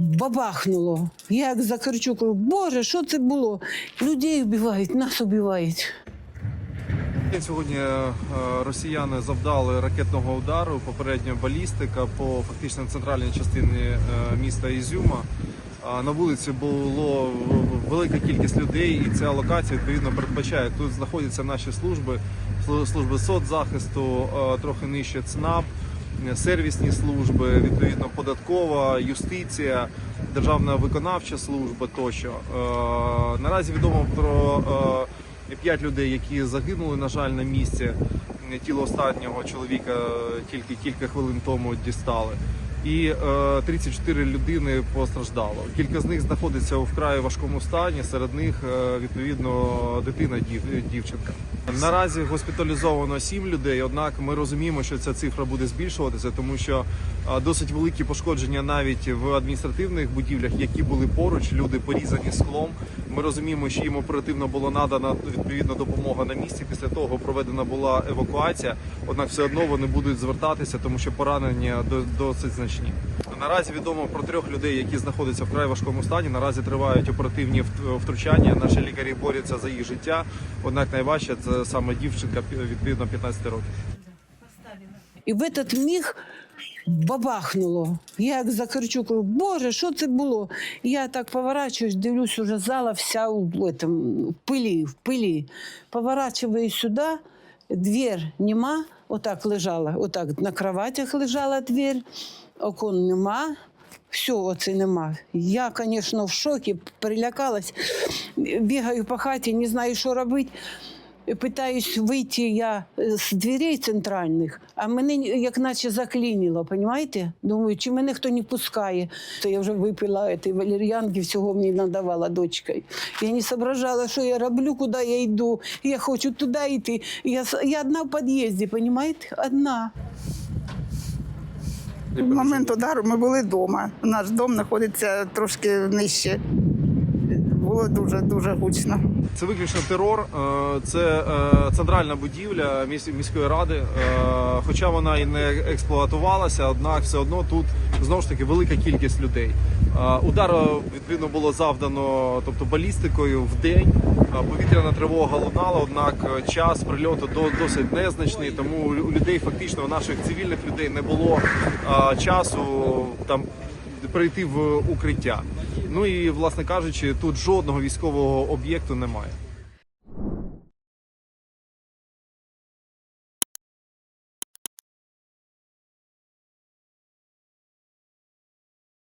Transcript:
бабахнуло. Я як закричу, кажу, Боже, що це було? Людей вбивають, нас вбивають. Сьогодні е, росіяни завдали ракетного удару, попередньо балістика по фактично центральній частині е, міста Ізюма. На вулиці було велика кількість людей, і ця локація відповідно передбачає. Тут знаходяться наші служби, служби соцзахисту, е, трохи нижче ЦНАП, е, сервісні служби, відповідно податкова, юстиція, державна виконавча служба тощо. Е, Наразі відомо про е, п'ять людей, які загинули, на жаль, на місці. Тіло останнього чоловіка тільки кілька хвилин тому дістали. І е, 34 людини постраждало. Кілька з них знаходиться у вкрай важкому стані. Серед них е, відповідно дитина дів, дівчинка. Наразі госпіталізовано 7 людей. Однак ми розуміємо, що ця цифра буде збільшуватися, тому що е, досить великі пошкодження навіть в адміністративних будівлях, які були поруч. Люди порізані склом. Ми розуміємо, що їм оперативно було надана відповідна допомога на місці. Після того проведена була евакуація. Однак все одно вони будуть звертатися, тому що поранення до- досить значні. Наразі відомо про трьох людей, які знаходяться в край важкому стані. Наразі тривають оперативні вт- втручання. Наші лікарі борються за їх життя. Однак найважче це саме дівчинка відповідно 15 років. І в этот міг бабахнуло. Я як закричу, кажу, Боже, що це було? Я так поворачуюсь, дивлюсь, уже зала вся в, этом, в пилі, в пилі. Поворачиваю сюди, дверь нема, отак лежала, отак на кроватях лежала дверь, окон нема. Все, оце нема. Я, звісно, в шокі, перелякалась, бігаю по хаті, не знаю, що робити. Питаюсь вийти я з дверей центральних, а мене як наче заклінило, понімаєте? Думаю, чи мене хто не пускає. То я вже випила цієї валер'янки, всього мені надавала дочка. Я не соображала, що я роблю, куди я йду. Я хочу туди йти. Я, я одна в під'їзді, понімаєте? Одна. В момент удару ми були вдома. Наш дом знаходиться трошки нижче. Було дуже дуже гучно. Це виключно терор. е, Це е, центральна будівля міської ради. Е, Хоча вона і не експлуатувалася, однак все одно тут знову ж таки велика кількість людей. Удар відповідно було завдано, тобто балістикою в день. Повітряна тривога лунала, однак час прильоту до- досить незначний. Тому у людей фактично у наших цивільних людей не було часу там перейти в укриття. Ну і власне кажучи, тут жодного військового об'єкту немає.